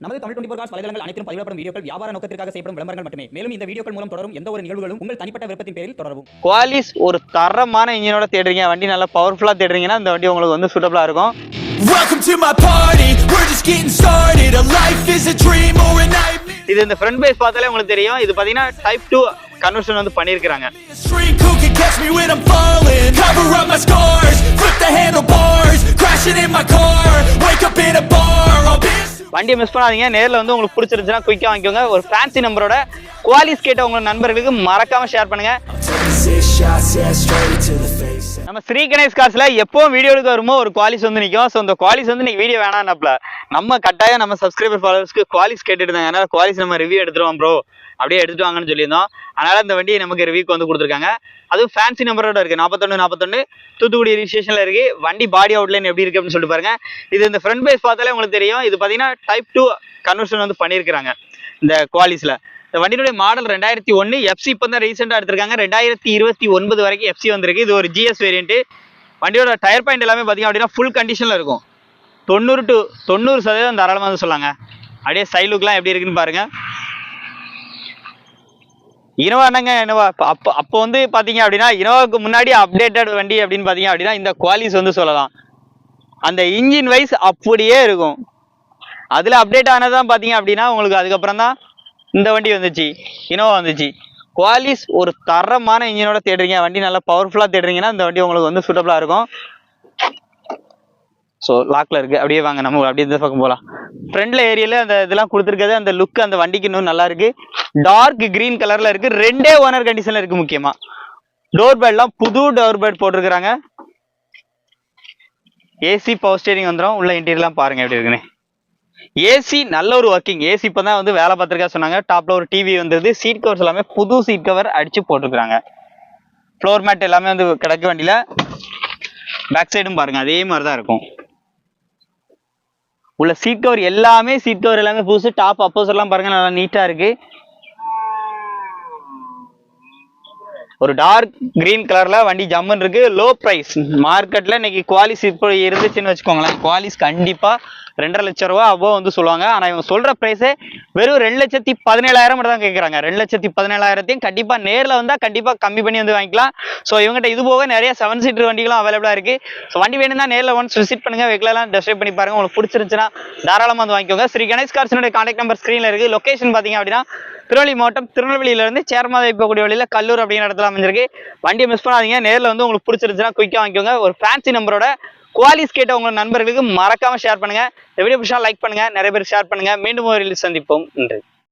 நமது Tamil twenty cos வலைதளங்கள் அனைத்தும் பதிவிடப்படும் வீடியோக்கள் வியாபார நோக்கத்திற்காக செய்யப்படும் விளம்பரங்கள் மட்டுமே மேலும் இந்த வீடியோக்கள் மூலம் தொடரும் எந்த ஒரு நிகழ்வுகளும் உங்கள் தனிப்பட்ட விருப்பத்தின் பேரில் தொடரவும் குவாலிஸ் ஒரு தரமான இன்ஜினோட தேடுறீங்க வண்டி நல்லா பவர்ஃபுல்லாக தேடுறீங்கன்னா இந்த வண்டி உங்களுக்கு வந்து சூட்டபுளாக இருக்கும் Welcome to my party, we're just getting started. A life is a dream or a nightmare. இது இந்த ஃப்ரண்ட் பேஸ் பார்த்தாலே உங்களுக்கு தெரியும் இது பார்த்தீங்கன்னா டைப் டூ கன்வர்ஷன் வந்து பண்ணியிருக்கிறாங்க A streak who can catch me when I'm falling. Cover up my scars, flip the handlebars, crashing in my car. Wake up in a bar, I'll be. வண்டியை miss பண்ணாதீங்க. நேரில் வந்து உங்களுக்கு பிடிச்சிருந்துச்சுன்னா குயிக்காக வாங்கிக்கோங்க. ஒரு ஃபேன்சி நம்பரோட குவாலிஸ் கேட்ட உங்கள் நண்பர்களுக்கு மறக்காமல் ஷேர் பண்ணுங்க. நம்ம ஸ்ரீ கணேஷ் காசில் எப்போவும் வீடியோ எடுக்க வருமோ ஒரு குவாலிஸ் வந்து நிற்கும் ஸோ அந்த குவாலிஸ் வந்து நீங்கள் வீடியோ வேணாம்னாப்ல. நம்ம கட்டாயம் நம்ம சப்ஸ்கிரைபர் ஃபாலோவர்ஸ்க்கு குவாலிஸ் கேட்டுட்டு இருந்தாங்க அதனால் குவாலிஸ் நம்ம ரிவ்யூ எடுத்துருவோம் ப்ரோ அப்படியே எடுத்துட்டு வாங்கன்னு சொல்லியிருந்தோம். அதனால் இந்த வண்டியை நமக்கு ரிவ்யூக்கு வந்து கொடுத்துருக்காங்க. அதுவும் ஃபேன்சி நம்பரோட இருக்குது நாற்பத்தொன்று நாற்பத்தொன்று தூத்துக்குடி ஸ்டேஷனில் இருக்குது வண்டி பாடி அவுட்லைன் எப்படி இருக்கு அப்படின்னு சொல்லிட்டு பாருங்க. இது இந்த ஃப்ரண்ட் பேஸ் பார்த்தாலே உங்களுக்கு தெரியும். இது பார்த்தீங்கன்னா டைப் டூ கன்வர்ஷன் வந்து பண்ணியிருக்கிறாங்க. இந்த குவாலிஸ்ல இந்த மாடல் ரெண்டாயிரத்தி ஒன்று எஃப்சி இப்போ தான் ரீசெண்டாக எடுத்திருக்காங்க. ரெண்டாயிரத்தி இருபத்தி ஒன்பது வரைக்கும் எஃப்சி வந்திருக்கு. இது ஒரு ஜிஎஸ் வேரியன்ட்டு வண்டியோட டயர் பாயிண்ட் எல்லாமே பார்த்தீங்க அப்படின்னா ஃபுல் கண்டிஷனில் இருக்கும். தொண்ணூறு டு தொண்ணூறு சதவீதம் தாராளமாக வந்து சொல்லாங்க. அப்படியே சைலுக்கெலாம் எப்படி இருக்குன்னு பாருங்க. இனோவா என்னங்க இனோவா அப்போ அப்போ அப்போ வந்து பார்த்தீங்க அப்படின்னா இனோவாவுக்கு முன்னாடி அப்டேட்டட் வண்டி அப்படின்னு பார்த்தீங்க அப்படின்னா இந்த குவாலிஸ் வந்து சொல்லலாம். அந்த இன்ஜின் வைஸ் அப்படியே இருக்கும். அதில் அப்டேட் ஆனதான் பார்த்தீங்க அப்படின்னா உங்களுக்கு அதுக்கப்புறம் தான் இந்த வண்டி வந்துச்சு. இனோவா வந்துச்சு. குவாலிஸ் ஒரு தரமான இன்ஜினோட தேடுறீங்க. வண்டி நல்லா பவர்ஃபுல்லாக தேடுறீங்கன்னா இந்த வண்டி உங்களுக்கு வந்து சூட்டபுளாக இருக்கும். ஸோ லாக்ல இருக்கு. அப்படியே வாங்க. நம்ம அப்படியே இந்த பக்கம் போகலாம் ஃப்ரண்ட்ல ஏரியால அந்த இதெல்லாம் கொடுத்துருக்கிறது அந்த லுக் அந்த வண்டிக்கு இன்னும் நல்லா இருக்கு. டார்க் கிரீன் கலர்ல இருக்கு. ரெண்டே ஓனர் கண்டிஷன்ல இருக்கு முக்கியமா. டோர் பேட்லாம் புது டோர் பேட் போட்டிருக்கிறாங்க. ஏசி பவர் ஸ்டேரிங் வந்துடும் உள்ள இன்டீரியர்லாம் பாருங்க எப்படி இருக்குன்னு. ஏசி நல்ல ஒரு ஒர்க்கிங் ஏசி இப்போ தான் வந்து வேலை பார்த்துருக்கா சொன்னாங்க. டாப்ல ஒரு டிவி வந்தது. சீட் கவர்ஸ் எல்லாமே புது சீட் கவர் அடிச்சு போட்டிருக்காங்க ஃப்ளோர் மேட் எல்லாமே வந்து கிடக்க வண்டியில். பேக் சைடும் பாருங்க. அதே மாதிரி தான் இருக்கும். உள்ள சீட் கவர் எல்லாமே சீட் கவர் எல்லாமே புதுசு. டாப் அப்போஸ் எல்லாம் பாருங்க நல்லா நீட்டாக இருக்கு. ஒரு டார்க் கிரீன் கலர்ல வண்டி ஜம்முன்னு இருக்கு லோ ப்ரைஸ் மார்க்கெட்ல இன்னைக்கு குவாலிஸ் இப்போ இருந்துச்சுன்னு வச்சுக்கோங்களேன். குவாலிஸ் கண்டிப்பா ரெண்டரை லட்சம் ரூபா அவ்வளோ வந்து சொல்லுவாங்க. ஆனால் இவங்க சொல்ற ப்ரைஸே வெறும் ரெண்டு லட்சத்தி பதினேழாயிரம் மட்டும் தான் கேட்குறாங்க ரெண்டு லட்சத்தி பதினேழாயிரத்தையும் கண்டிப்பாக நேரில் வந்தால் கண்டிப்பாக கம்மி பண்ணி வந்து வாங்கிக்கலாம். ஸோ இவங்ககிட்ட இது போக நிறைய செவன் சீட்டர் வண்டிகளும் அவைலபிளாக இருக்கு. ஸோ வண்டி வேணும்னா நேரில் ஒன்ஸ் விசிட் பண்ணுங்க வெஹிக்கிளெல்லாம் டெஸ்ட் பண்ணி பாருங்க. உங்களுக்கு பிடிச்சிருந்துச்சுன்னா தாராளமாக வந்து வாங்கிக்கோங்க. ஸ்ரீ கணேஷ் கார்ஸினுடைய கான்டாக்ட் நம்பர் ஸ்க்ரீனில் இருக்குது லொக்கேஷன் பார்த்தீங்க அப்படின்னா திருநெல்வேலி மாவட்டம் திருநெல்வேலியிலேருந்து சேர்மாதை போகக்கூடிய வழியில கல்லூர் அப்படிங்கிற இடத்துல அமைஞ்சிருக்கு. வண்டியை மிஸ் பண்ணாதீங்க. நேரில் வந்து உங்களுக்கு பிடிச்சிருந்துச்சுன்னா குயிக்காக வாங்கிக்கோங்க. ஒரு ஃபேன்சி நம்பரோட குவாலிஸ் கேட்ட உங்க நண்பர்களுக்கு மறக்காம ஷேர் பண்ணுங்க. இந்த வீடியோ பிடிச்சா லைக் பண்ணுங்க. நிறைய பேர் ஷேர் பண்ணுங்க. மீண்டும் ஒரு சந்திப்போம். நன்றி.